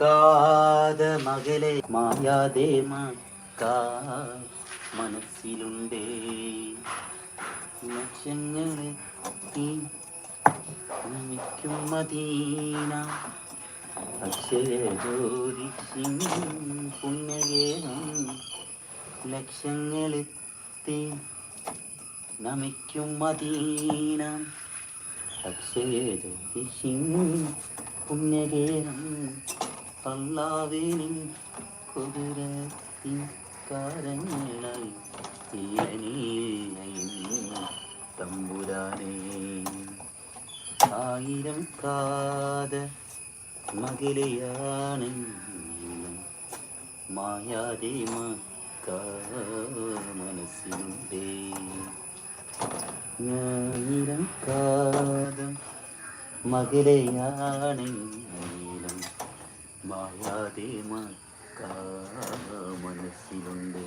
കാത മകളെ മായാതെ മക്കാ മനസ്സിലുണ്ടേ. ലക്ഷങ്ങളെ നമിക്കും Medina അക്ഷരജ്യോതി പുണ്യഗേഹം. ലക്ഷങ്ങളെത്തി നമിക്കും Medina. അക്ഷയജ്യോതി പുണ്യഗേഹം. അള്ളാവിനിൻ കുതിര കാരങ്ങളായി തമ്പുരാനേ. ആയിരം കാത മകിലയാണ് മായാതെ മക്ക മനസ്സിലുണ്ടേ ആയിരം കാത മകിലയാണെങ്കിലും മായാതെ മനസ്സിലുണ്ട്.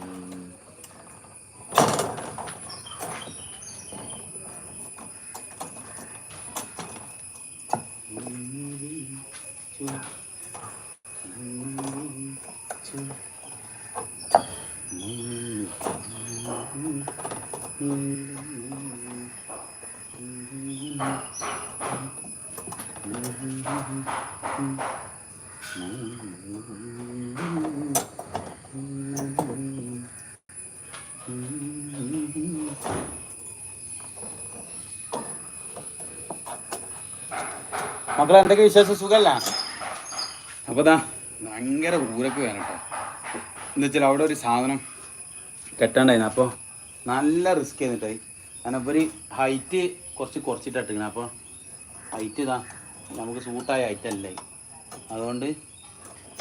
മക്കളെ എന്തൊക്കെ വിശേഷം? സുഖല്ല? അപ്പതാ ഭയങ്കര ഊരക്ക് വേണം കേട്ടോ എന്താ വെച്ചാൽ അവിടെ ഒരു സാധനം കെട്ടാണ്ടായിരുന്നു. അപ്പോൾ നല്ല റിസ്ക് ചെയ്തിട്ടായി കാരണം ഇപ്പോൾ ഒരു ഹൈറ്റ് കുറച്ച് കുറച്ചിട്ടിട്ടിരിക്കണം അപ്പോൾ ഹൈറ്റ് ഇതാ നമുക്ക് സൂട്ടായ ഹൈറ്റ് അല്ലേ. അതുകൊണ്ട്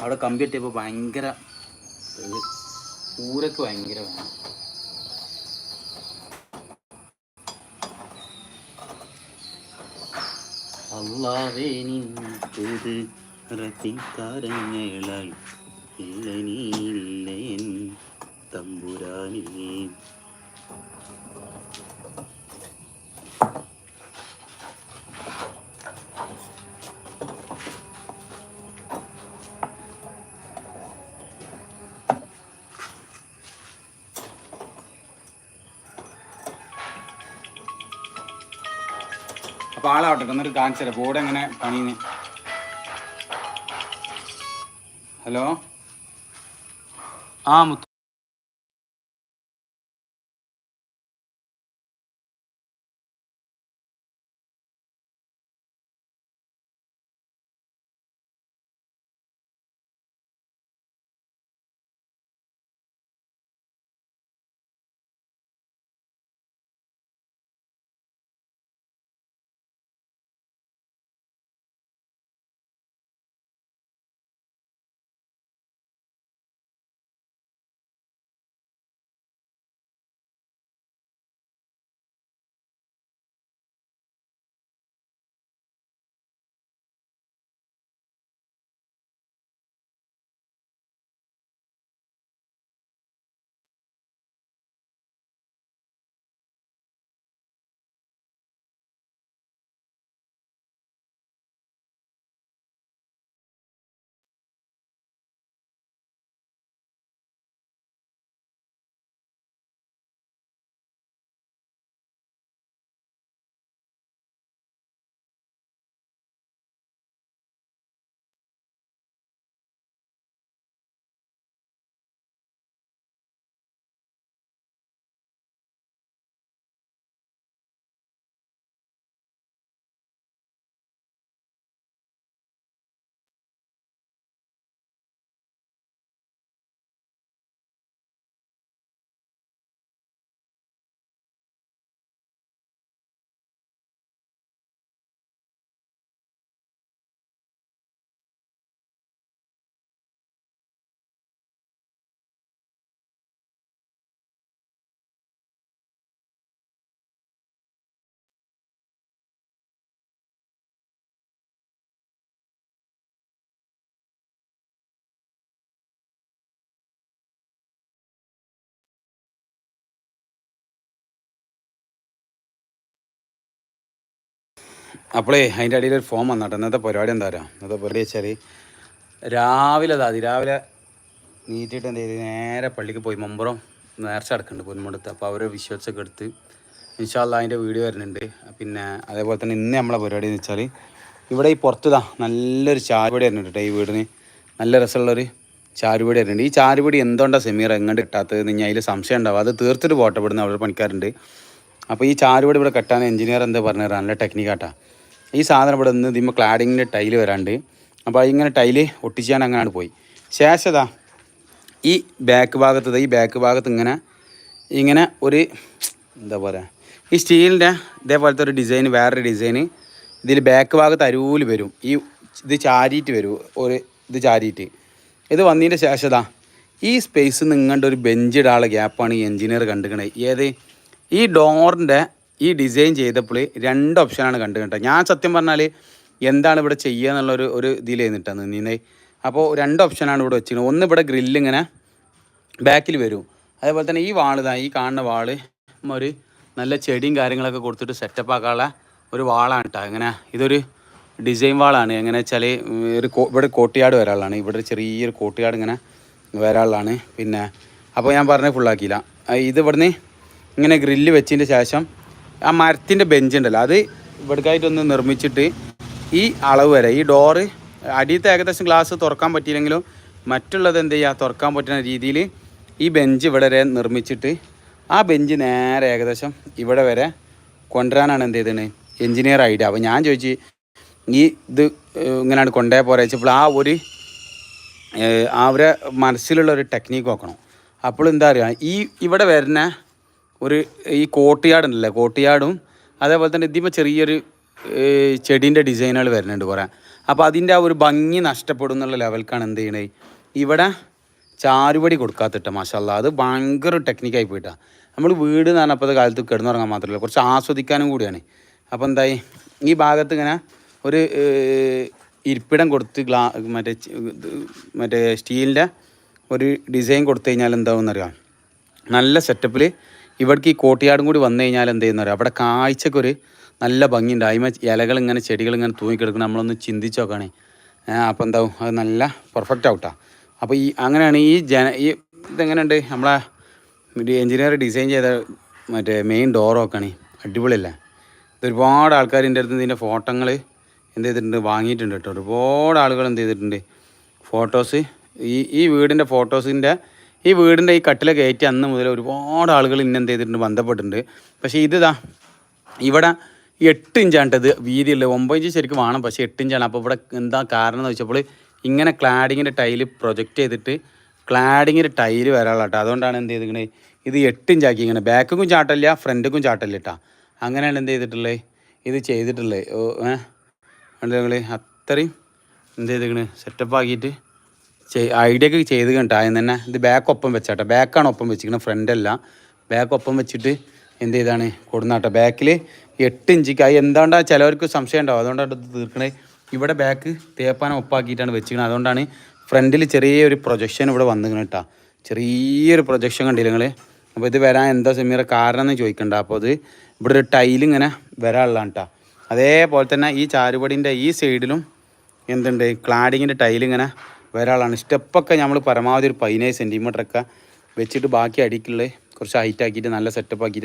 അവിടെ കമ്പി കെട്ടിയപ്പോൾ ഭയങ്കര ഊരക്ക് ഭയങ്കര വേണം. അള്ളാവേ നിന്നത് റത്തിക്കാരങ്ങളായി അപ്പോൾ ആളാവട്ടെ എന്നിട്ട് കാണിച്ചു തരാം. ബോർഡ് എങ്ങനെ പണിയുന്നു? ഹലോ? ആ മുത്തു അപ്പോളേ അതിന്റെ അടിയിൽ ഒരു ഫോം വന്നാട്ടെ. ഇന്നത്തെ പരിപാടി എന്താ പറയുക ഇന്നത്തെ പരിപാടി വെച്ചാൽ രാവിലെ അതാ രാവിലെ നീറ്റിട്ട് എന്ത് ചെയ്ത് നേരെ പള്ളിക്ക് പോയി മമ്പുറം നേർച്ച അടക്കുന്നുണ്ട് പൊന്മുടത്ത് അപ്പോൾ അവരെ വിശ്വസൊക്കെ എടുത്ത് ഇൻഷാല്ല അതിന്റെ വീഡിയോ വരുന്നുണ്ട്. പിന്നെ അതേപോലെ തന്നെ ഇന്ന് നമ്മളെ പരിപാടി എന്ന് വെച്ചാൽ ഇവിടെ ഈ പുറത്തുതാ നല്ലൊരു ചാരുപടി വരുന്നുണ്ട് കേട്ടോ ഈ വീടിന്. നല്ല രസമുള്ളൊരു ചാരുപടി വരുന്നുണ്ട്. ഈ ചാരുപടി എന്തുകൊണ്ടാണ് സെമീർ എങ്ങോട്ട് കിട്ടാത്തത് ഞാൻ അതിൽ സംശയം ഉണ്ടാവും. അത് തീർത്തിട്ട് പോട്ടെ ഇവിടുന്ന് അവിടെ പണിക്കാരുണ്ട്. അപ്പോൾ ഈ ചാരുപടി ഇവിടെ കെട്ടാൻ എഞ്ചിനീയർ എന്താ പറഞ്ഞത് നല്ല ടെക്നിക്കാട്ടാ ഈ സാധനം ഇവിടെ നിന്ന് ഇതിമ്മ ക്ലാഡിങ്ങിന്റെ ടൈൽ വരാണ്ട്. അപ്പോൾ ഇങ്ങനെ ടൈൽ ഒട്ടിച്ചാൻ അങ്ങനെയാണ് പോയി. ശേഷതാ ഈ ബാക്ക് ഭാഗത്ത് ഈ ബാക്ക് ഭാഗത്ത് ഇങ്ങനെ ഇങ്ങനെ ഒരു എന്താ പറയുക ഈ സ്റ്റീലിന്റെ ഇതേപോലത്തെ ഒരു ഡിസൈൻ വേറൊരു ഡിസൈൻ ഇതിൽ ബാക്ക് ഭാഗത്ത് അരൂൽ വരും. ഈ ഇത് ചാരിയിട്ട് വരും ഒരു ഇത് ചാരിയിട്ട്. ഇത് വന്നതിന്റെ ശേഷത ഈ സ്പേസ് നിങ്ങളുടെ ഒരു ബെഞ്ച് ഇടാനുള്ള ഗ്യാപ്പാണ് ഈ എഞ്ചിനീയർ കണ്ടുക്കണത് ഏത്? ഈ ഡോറിന്റെ ഈ ഡിസൈൻ ചെയ്തപ്പോൾ രണ്ട് ഓപ്ഷനാണ് കണ്ടു കേട്ടോ. ഞാൻ സത്യം പറഞ്ഞാൽ എന്താണ് ഇവിടെ ചെയ്യുക എന്നുള്ളൊരു ഒരു ഇതിൽ നിന്നിട്ടാണ് നിന്നേ. അപ്പോൾ രണ്ട് ഓപ്ഷനാണ് ഇവിടെ വെച്ചിരുന്നത് ഒന്ന് ഇവിടെ ഗ്രില്ല് ഇങ്ങനെ ബാക്കിൽ വരും. അതേപോലെ തന്നെ ഈ വാൾ ഇതാ ഈ കാണുന്ന വാൾ ഒരു നല്ല ചെടിയും കാര്യങ്ങളൊക്കെ കൊടുത്തിട്ട് സെറ്റപ്പ് ആക്കാനുള്ള ഒരു വാളാണ് കേട്ടോ. ഇങ്ങനെ ഇതൊരു ഡിസൈൻ വാളാണ് എങ്ങനെ വെച്ചാൽ ഒരു ഇവിടെ കോട്ടിയാട് വരാളാണ് ഇവിടെ ചെറിയൊരു കോട്ടിയാട് ഇങ്ങനെ വരാളാണ് പിന്നെ അപ്പോൾ ഞാൻ പറഞ്ഞ ഫുള്ളാക്കിയില്ല ഇത് ഇവിടുന്ന് ഇങ്ങനെ ഗ്രില്ല് വെച്ചതിന്റെ ശേഷം ആ മരത്തിന്റെ ബെഞ്ച് ഉണ്ടല്ലോ അത് ഇവിടേക്കായിട്ടൊന്ന് നിർമ്മിച്ചിട്ട് ഈ അളവ് വരെ ഈ ഡോറ് അടിയത്തെ ഏകദേശം ഗ്ലാസ് തുറക്കാൻ പറ്റിയില്ലെങ്കിലും മറ്റുള്ളത് എന്ത് ചെയ്യുക തുറക്കാൻ പറ്റുന്ന രീതിയിൽ ഈ ബെഞ്ച് ഇവിടെ വരെ നിർമ്മിച്ചിട്ട് ആ ബെഞ്ച് നേരെ ഏകദേശം ഇവിടെ വരെ കൊണ്ടുവരാനാണ് എന്ത് ചെയ്തത് എഞ്ചിനീയർ ഐഡിയ അപ്പോൾ ഞാൻ ചോദിച്ചു ഈ ഇത് ഇങ്ങനെയാണ് കൊണ്ടുപോയ പോരെ? വെച്ചപ്പോൾ ആ ഒരു അവരെ മനസ്സിലുള്ള ഒരു ടെക്നീക്ക് നോക്കണം. അപ്പോൾ എന്താ പറയുക ഈ ഇവിടെ വരുന്ന ഒരു ഈ കോട്ടിയാട് ഉണ്ടല്ലേ കോട്ടിയാടും അതേപോലെ തന്നെ ഇതിപ്പോൾ ചെറിയൊരു ചെടീന്റെ ഡിസൈനുകൾ വരുന്നുണ്ട് കുറേ. അപ്പോൾ അതിന്റെ ആ ഒരു ഭംഗി നഷ്ടപ്പെടും എന്നുള്ള ലെവൽക്കാണ് എന്ത് ചെയ്യണേ? ഇവിടെ ചാരുപടി കൊടുക്കാത്തിട്ട മാഷല്ല അത് ഭയങ്കര ടെക്നിക്കായി പോയിട്ടാ. നമ്മൾ വീട് എന്ന് പറഞ്ഞപ്പോൾ കാലത്ത് കിടന്നുറങ്ങാൻ മാത്രമല്ല കുറച്ച് ആസ്വദിക്കാനും കൂടിയാണ്. അപ്പോൾ എന്തായി? ഈ ഭാഗത്ത് ഇങ്ങനെ ഒരു ഇരിപ്പിടം കൊടുത്ത് ഗ്ലാ മറ്റേ മറ്റേ സ്റ്റീലിന്റെ ഒരു ഡിസൈൻ കൊടുത്തു കഴിഞ്ഞാൽ എന്താവുമെന്നറിയാം? നല്ല സെറ്റപ്പിൽ ഇവിടേക്ക് ഈ കോട്ടിയാടും കൂടി വന്നു കഴിഞ്ഞാൽ എന്ത് ചെയ്യുന്നവർ അവിടെ കാഴ്ചക്കൊരു നല്ല ഭംഗിയുണ്ട്. അതിമ ഇലകൾ ഇങ്ങനെ ചെടികൾ ഇങ്ങനെ തൂങ്ങിക്കിടക്കണം നമ്മളൊന്ന് ചിന്തിച്ച് നോക്കുകയാണേ. അപ്പോൾ എന്താവും? അത് നല്ല പെർഫെക്റ്റ് ഔട്ടാണ് അപ്പോൾ ഈ അങ്ങനെയാണ് ഈ ജന ഈ ഇതെങ്ങനെയുണ്ട്? നമ്മളെ എഞ്ചിനീയർ ഡിസൈൻ ചെയ്ത മറ്റേ മെയിൻ ഡോർ നോക്കണേ അടിപൊളിയല്ലേ? ഇതൊരുപാട് ആൾക്കാർ എന്റെ അടുത്ത് ഇതിന്റെ ഫോട്ടോകൾ എന്ത് ചെയ്തിട്ടുണ്ട്? വാങ്ങിയിട്ടുണ്ട് കേട്ടോ. ഒരുപാട് ആളുകൾ എന്ത് ചെയ്തിട്ടുണ്ട്? ഫോട്ടോസ് ഈ ഈ വീടിന്റെ ഫോട്ടോസിന്റെ ഈ വീടിന്റെ ഈ കട്ടില കയറ്റി അന്ന് മുതൽ ഒരുപാട് ആളുകൾ ഇന്ന് എന്ത് ചെയ്തിട്ടുണ്ട് ബന്ധപ്പെട്ടിട്ടുണ്ട്. പക്ഷേ ഇതിതാ ഇവിടെ എട്ട് ഇഞ്ചാണ് ഇത് വീതിയുള്ളത്. ഒമ്പത് ഇഞ്ച് ശരിക്കും വേണം പക്ഷേ എട്ട് ഇഞ്ചാണ്. അപ്പോൾ ഇവിടെ എന്താ കാരണം എന്ന് വെച്ചപ്പോൾ ഇങ്ങനെ ക്ലാഡിങ്ങിന്റെ ടൈൽ പ്രൊജക്റ്റ് ചെയ്തിട്ട് ക്ലാഡിങ്ങിന്റെ ടൈൽ വരാനുള്ള കേട്ടോ അതുകൊണ്ടാണ് എന്ത് ചെയ്തിരിക്കണേ ഇത് എട്ട് ഇഞ്ചാക്കി ഇങ്ങനെ. ബാക്കും ചാട്ടല്ല ഫ്രണ്ടിക്കും ചാട്ടല്ല കേട്ടോ അങ്ങനെയാണ് എന്ത് ചെയ്തിട്ടുള്ളത് ഇത് ചെയ്തിട്ടുള്ളത് ഏഹ് നിങ്ങൾ അത്രയും എന്ത് ചെയ്തിരിക്കണേ സെറ്റപ്പ് ആക്കിയിട്ട് ഐഡിയ ഒക്കെ ചെയ്ത് കണ്ടിട്ട് ആദ്യം തന്നെ ഇത് ബാക്ക് ഒപ്പം വെച്ചാട്ടോ. ബാക്കാണ് ഒപ്പം വെച്ചിരിക്കുന്നത് ഫ്രണ്ട് അല്ല. ബാക്ക് ഒപ്പം വെച്ചിട്ട് എന്ത് ചെയ്താണ്? കൊടുന്നാട്ടോ. ബാക്കിൽ എട്ട് ഇഞ്ചിക്ക് അത് എന്താണ്ടാ ചിലവർക്ക് സംശയം ഉണ്ടാവും. അതുകൊണ്ടാണ് ഇത് തീർക്കണേ. ഇവിടെ ബാക്ക് തേപ്പാനം ഒപ്പാക്കിയിട്ടാണ് വെച്ചിരിക്കുന്നത് അതുകൊണ്ടാണ് ഫ്രണ്ടിൽ ചെറിയൊരു പ്രൊജക്ഷൻ ഇവിടെ വന്നിരിക്കണം കേട്ടോ ചെറിയൊരു പ്രൊജക്ഷൻ കണ്ടില്ല നിങ്ങൾ അപ്പോൾ ഇത് വരാൻ എന്താ സെമീറ കാരണം എന്ന് ചോദിക്കണ്ട. അപ്പോൾ അത് ഇവിടെ ഒരു ടൈലിങ്ങനെ വരാനുള്ളതാണ് കേട്ടോ അതേപോലെ തന്നെ ഈ ചാരുപടിന്റെ ഈ സൈഡിലും എന്തുണ്ട്? ക്ലാഡിങ്ങിന്റെ ടൈലിങ്ങനെ വരാളാണ് സ്റ്റെപ്പൊക്കെ നമ്മൾ പരമാവധി ഒരു പതിനേഴ് സെന്റിമീറ്ററൊക്കെ വെച്ചിട്ട് ബാക്കി അടിക്കുള്ള കുറച്ച് ഹൈറ്റ് ആക്കിയിട്ട് നല്ല സെറ്റപ്പ് ആക്കിയിട്ട്